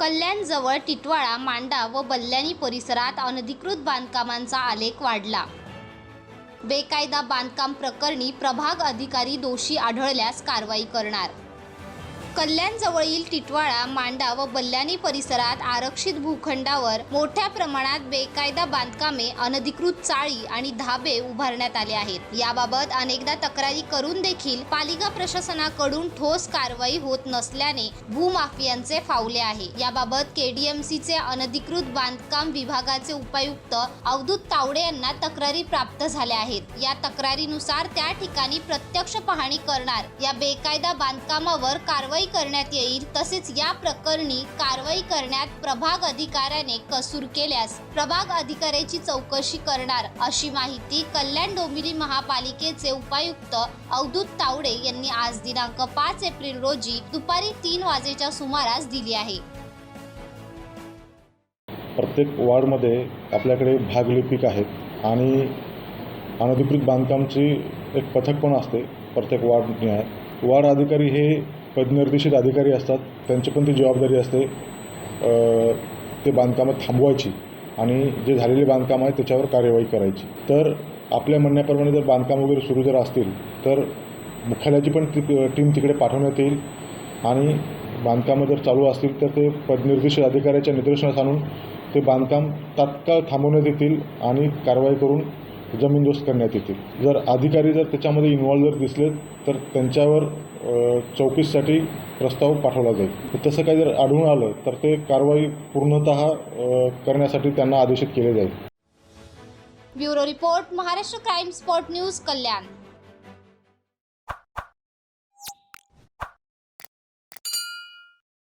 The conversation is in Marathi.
कल्याणजवळ टिटवाळा मांडा व बल्ल्याणी परिसरात अनधिकृत बांधकामांचा आलेख वाढला. बेकायदा बांधकाम प्रकरणी प्रभाग अधिकारी दोषी आढळल्यास कारवाई करणार. कल्याणजवळील टिटवाळा मांडा व बल्ल्यानी परिसरात आरक्षित भूखंडावर मोठ्या प्रमाणात बेकायदा बांधकामे अनधिकृत चाळी आणि धाबे उभारण्यात आले आहेत. याबाबत अनेकदा तक्रारी करून देखील पालिका प्रशासनाकडून ठोस कारवाई होत नसल्याने भूमाफियांचे फावले आहे. याबाबत केडीएमसीचे अनधिकृत बांधकाम विभागाचे उपायुक्त अवधूत तावडे यांना तक्रारी प्राप्त झाल्या आहेत. या तक्रारीनुसार त्या ठिकाणी प्रत्यक्ष पाहणी करणार. या बेकायदा बांधकामावर कारवाई करण्यात येईल. तसेच या प्रकरणी कारवाई करण्यात प्रभाग अधिकाऱ्याने कसूर केल्यास प्रभाग अधिकाऱ्याची चौकशी करणार अशी माहिती कल्याण डोंबिवली महापालिकेचे उपायुक्त अवधूत तावडे यांनी आज दिनांक पाच एप्रिल रोजी दुपारी तीन वाजेच्या सुमारास दिली आहे. प्रत्येक वॉर्डमध्ये आपल्याकडे भागलिपिक आहेत आणि अनधिकृत बांधकामची एक पथक पण असते प्रत्येक वॉर्ड आहे. अधिकारी हे पदनिर्देशित अधिकारी असतात त्यांची पण ती जबाबदारी असते. ते बांधकामं थांबवायची आणि जे झालेले बांधकाम आहे त्याच्यावर कार्यवाही करायची. तर आपल्या म्हणण्याप्रमाणे जर बांधकाम वगैरे सुरू जर असतील तर मुख्यालयाची पण ती टीम तिकडे पाठवण्यात येईल आणि बांधकामं जर चालू असतील तर ते पदनिर्देशित अधिकाऱ्याच्या निदर्शनास आणून ते बांधकाम तात्काळ थांबवण्यात येतील आणि कारवाई करून जमीनदोस्त करण्यात येतील जर अधिकारी जर त्याच्यामध्ये इन्व्हॉल्व जर दिसले तर त्यांच्यावर अ, चौकशीसाठी प्रस्ताव पाठवला जाईल. तसं काही जर आढळून आलं तर ते कारवाई पूर्णतः करण्यासाठी त्यांना आदेशित केले जाईल. Bureau report Maharashtra crime spot news Kalyan.